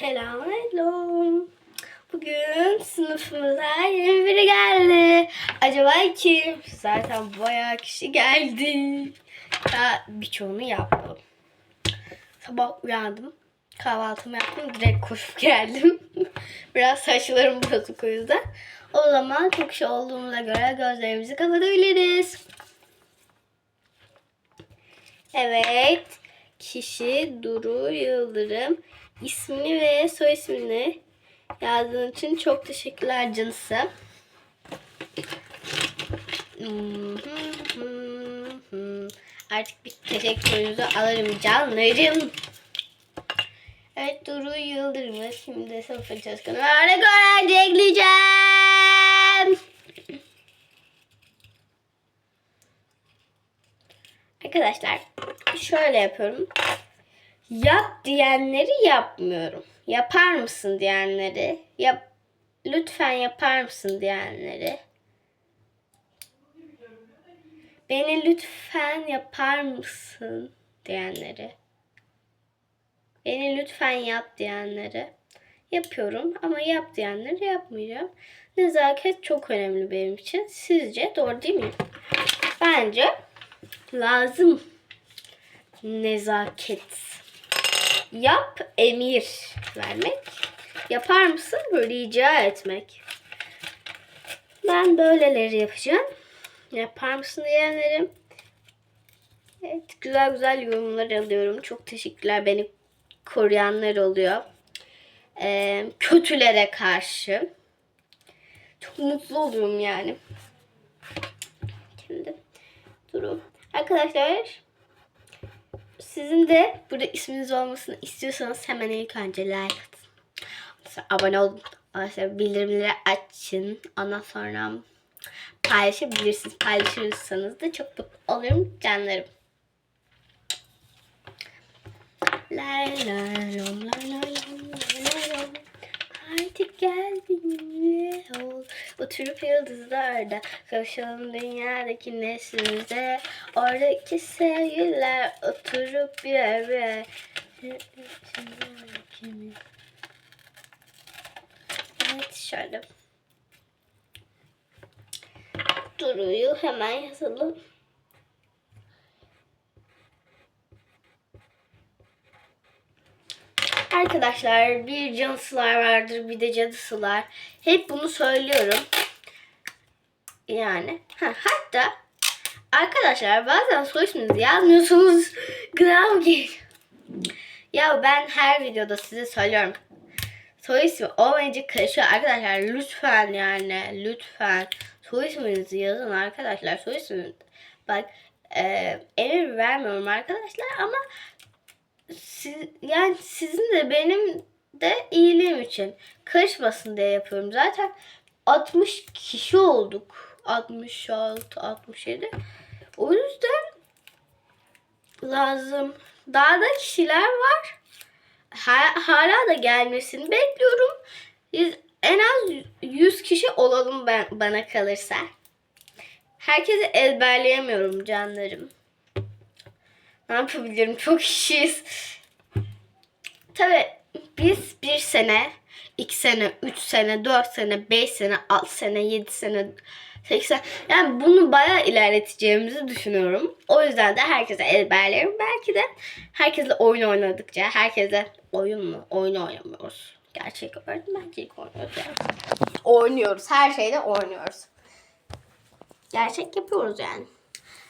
Selamünaleyküm. Bugün sınıfımıza yeni biri geldi. Acaba kim? Zaten bayağı kişi geldi. Daha birçoğunu yaptım. Sabah uyandım. Kahvaltımı yaptım. Direkt koşup geldim. Biraz saçlarım bozuk o yüzden. O zaman çok şey olduğumuza göre gözlerimizi kapatabiliriz. Evet. Kişi Duru Yıldırım. İsmini ve soy ismini yazdığın için çok teşekkürler canısı. Artık bir teşekkürünüzü alırım canlarım. Evet Duru Yıldırım'ı şimdi sınıfın çalışkanı ve öğrenci ekleyeceğim. Arkadaşlar şöyle yapıyorum. Yap diyenleri yapmıyorum. Yapar mısın diyenleri yap lütfen yapar mısın diyenleri beni lütfen yapar mısın diyenleri beni lütfen yap diyenleri yapıyorum ama yap diyenleri yapmayacağım. Nezaket çok önemli benim için. Sizce doğru değil mi? Bence lazım nezaket. Yap emir vermek. Yapar mısın rica etmek. Ben böyleleri yapacağım. Yapar mısın diyenlerim. Evet güzel güzel yorumlar alıyorum. Çok teşekkürler beni koruyanlar oluyor. Ee, kötülere karşı. Çok mutlu oluyorum yani. Şimdi durun. Arkadaşlar sizin de burada isminiz olmasını istiyorsanız hemen ilk önce like atın. Sonra abone olun. Ondan sonra bildirimleri açın. Ondan sonra paylaşabilirsiniz. Paylaşırsanız da çok mutlu olurum canlarım. Lay lay lom lay lay lom lay lom. Haydi gel benimle. Oturup yıldızlarda kavuşalım dünyadaki neslimize. Oradaki sevgililer oturup birer birer. Evet şöyle. Duruyu hemen yazalım. Arkadaşlar bir cansılar vardır bir de cadısılar. Hep bunu söylüyorum. Yani ha, hatta arkadaşlar bazen soy isminizi yazmıyorsunuz. Gram geliyor. Ya ben her videoda size söylüyorum. Soy ismi olmayınca karışıyor. Arkadaşlar lütfen yani lütfen soy isminizi yazın arkadaşlar. Soy isminizi. Bak e, emir vermiyorum arkadaşlar ama siz, yani sizin de benim de iyiliğim için karışmasın diye yapıyorum. Zaten 60 kişi olduk. 66, 67. O yüzden lazım. Daha da kişiler var. Ha- hala da gelmesini bekliyorum. En az 100 kişi olalım ben, bana kalırsa. Herkesi ezberleyemiyorum canlarım. Ne yapabilirim? Çok kişiyiz. Tabii biz bir sene, iki sene, üç sene, dört sene, beş sene, altı sene, yedi sene, seksen. Yani bunu bayağı ilerleteceğimizi düşünüyorum. O yüzden de herkese ezberlerim. Belki de herkesle oyun oynadıkça, herkese oyun mu? Oyun oynamıyoruz. Gerçek öğretmencilik oynuyoruz yani. Oynuyoruz. Her şeyde oynuyoruz. Gerçek yapıyoruz yani.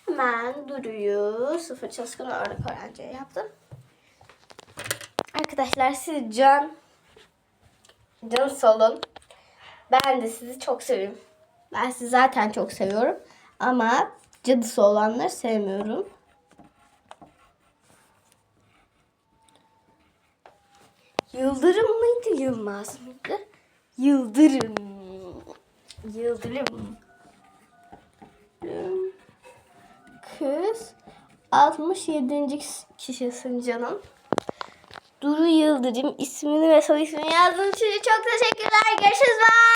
Hemen Duru'yu sıfır çalışkan örnek öğrenciye yaptım. Arkadaşlar siz can can salın. Ben de sizi çok seviyorum. Ben sizi zaten çok seviyorum. Ama cadısı olanları sevmiyorum. Yıldırım mıydı, Yılmaz mıydı? Yıldırım. Yıldırım. Kız 67. kişisin canım. Duru Yıldırım ismini ve soy ismini yazdığın için çok teşekkürler. Görüşürüz. Bye.